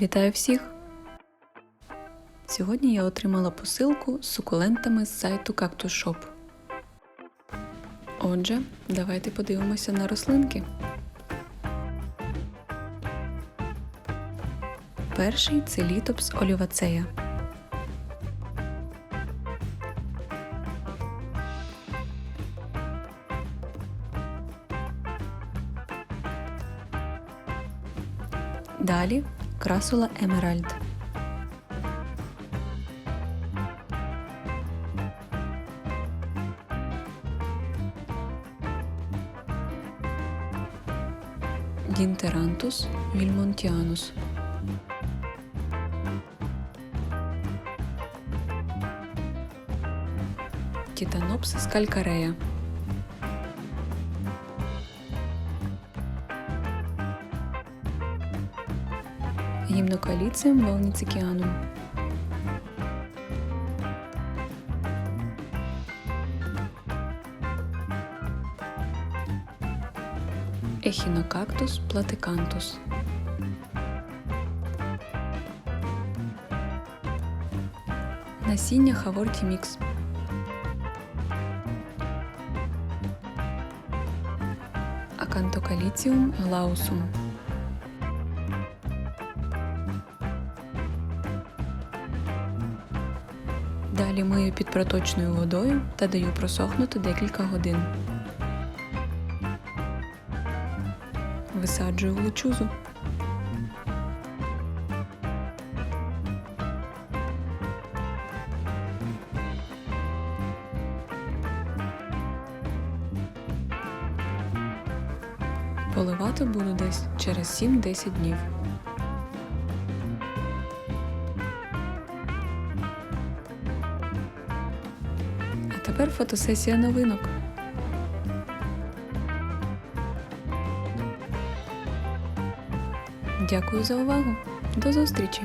Вітаю всіх! Сьогодні я отримала посилку з сукулентами з сайту Cactus Shop. Отже, давайте подивимося на рослинки. Перший це літопс олівацея. Далі красула Емеральд. Дінтерантус вільмонтіанус. Титанопсис калькарея. Гімнокаліціум волніцикіанум. Ехінокактус платикантус. Насіння Хаворті Мікс. Акантокаліціум глаусум. Далі мию під проточною водою та даю просохнути декілька годин. Висаджую лучузу. Поливати буду десь через 7-10 днів. Тепер фотосесія новинок. Дякую за увагу. До зустрічі!